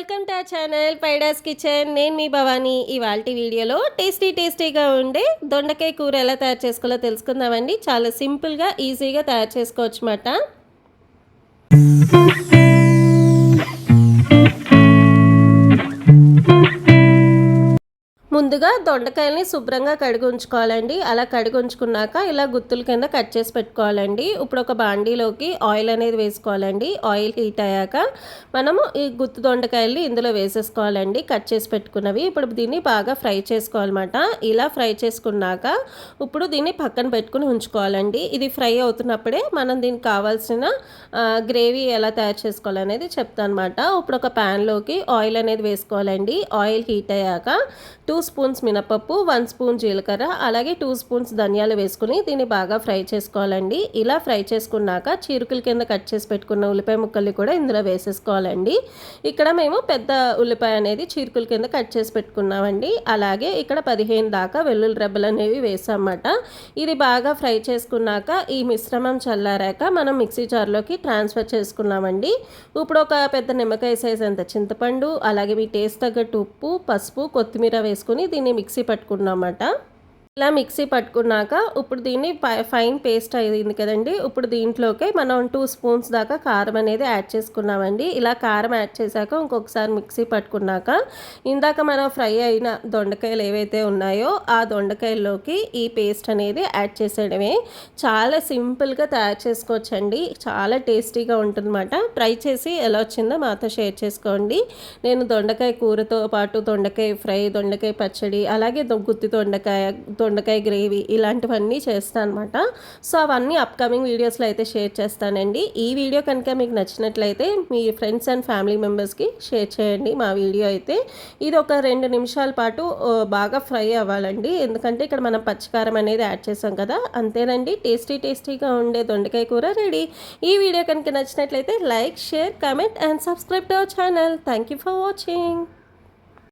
Welcome to channel పైడాస్ kitchen. నేను మీ భవానీ. ఇవాళ వీడియోలో టేస్టీ టేస్టీగా ఉండే దొండకాయ కూర ఎలా తయారు చేసుకోవాలో తెలుసుకుందామండి. చాలా సింపుల్గా ఈజీగా తయారు చేసుకోవచ్చు అన్నమాట ముందుగా దొండకాయల్ని శుభ్రంగా కడిగి ఉంచుకోవాలండి. అలా కడిగి ఉంచుకున్నాక ఇలా గుత్తుల కింద కట్ చేసి పెట్టుకోవాలండి. ఇప్పుడు ఒక బాండీలోకి ఆయిల్ అనేది వేసుకోవాలండి. ఆయిల్ హీట్ అయ్యాక మనము ఈ గుత్తు దొండకాయల్ని ఇందులో వేసేసుకోవాలండి. కట్ చేసి పెట్టుకున్నవి. ఇప్పుడు దీన్ని బాగా ఫ్రై చేసుకోవాలన్నమాట. ఇలా ఫ్రై చేసుకున్నాక ఇప్పుడు దీన్ని పక్కన పెట్టుకుని ఉంచుకోవాలండి. ఇది ఫ్రై అవుతున్నప్పుడే మనం దీనికి కావాల్సిన గ్రేవీ ఎలా తయారు చేసుకోవాలనేది చెప్తాను అనమాట ఇప్పుడు ఒక ప్యాన్లోకి ఆయిల్ అనేది వేసుకోవాలండి. ఆయిల్ హీట్ అయ్యాక టూ స్పూన్స్ మినపప్పు వన్ స్పూన్ జీలకర్ర అలాగే టూ స్పూన్స్ ధనియాలు వేసుకుని దీన్ని బాగా ఫ్రై చేసుకోవాలండి. ఇలా ఫ్రై చేసుకున్నాక చీరుకుల కింద కట్ చేసి పెట్టుకున్న ఉల్లిపాయ ముక్కల్ని కూడా ఇందులో వేసేసుకోవాలండి. ఇక్కడ మేము పెద్ద ఉల్లిపాయ అనేది చీరుకుల కింద కట్ చేసి పెట్టుకున్నామండి. అలాగే ఇక్కడ పదిహేను దాకా వెల్లుల్లి రెబ్బలు అనేవి వేసామన్నమాట. ఇది బాగా ఫ్రై చేసుకున్నాక ఈ మిశ్రమం చల్లారాక మనం మిక్సీ జార్లోకి ట్రాన్స్ఫర్ చేసుకున్నామండి. ఇప్పుడు ఒక పెద్ద నిమ్మకాయ సైజ్ అంత చింతపండు అలాగే మీ టేస్ట్ తగ్గట్టు ఉప్పు పసుపు కొత్తిమీర వేసుకుని దీన్ని మిక్సీ పట్టుకున్నామట ఇలా మిక్సీ పట్టుకున్నాక ఇప్పుడు దీన్ని ఫైన్ పేస్ట్ అయింది కదండి. ఇప్పుడు దీంట్లోకి మనం టూ స్పూన్స్ దాకా కారం అనేది యాడ్ చేసుకున్నామండి. ఇలా కారం యాడ్ చేశాక ఇంకొకసారి మిక్సీ పట్టుకున్నాక ఇందాక మనం ఫ్రై అయిన దొండకాయలు ఏవైతే ఉన్నాయో ఆ దొండకాయల్లోకి ఈ పేస్ట్ అనేది యాడ్ చేసేయడమే. చాలా సింపుల్గా తయారు చేసుకోవచ్చండి. చాలా టేస్టీగా ఉంటుందన్నమాట. ట్రై చేసి ఎలా వచ్చిందో మాతో షేర్ చేసుకోండి. నేను దొండకాయ కూరతో పాటు దొండకాయ ఫ్రై దొండకాయ పచ్చడి అలాగే గుత్తి దొండకాయ దొండకాయ గ్రేవీ ఇలాంటివన్నీ చేస్తాను అనమాట సో అవన్నీ అప్కమింగ్ వీడియోస్లో అయితే షేర్ చేస్తానండి. ఈ వీడియో కనుక మీకు నచ్చినట్లయితే మీ ఫ్రెండ్స్ అండ్ ఫ్యామిలీ మెంబర్స్కి షేర్ చేయండి మా వీడియో అయితే. ఇది ఒక రెండు నిమిషాల పాటు బాగా ఫ్రై అవ్వాలండి. ఎందుకంటే ఇక్కడ మనం పచ్చికారం అనేది యాడ్ చేసాం కదా. అంతేనండి. టేస్టీ టేస్టీగా ఉండే దొండకాయ కూర రెడీ. ఈ వీడియో కనుక నచ్చినట్లయితే like share comment and subscribe to our channel. Thank you for watching.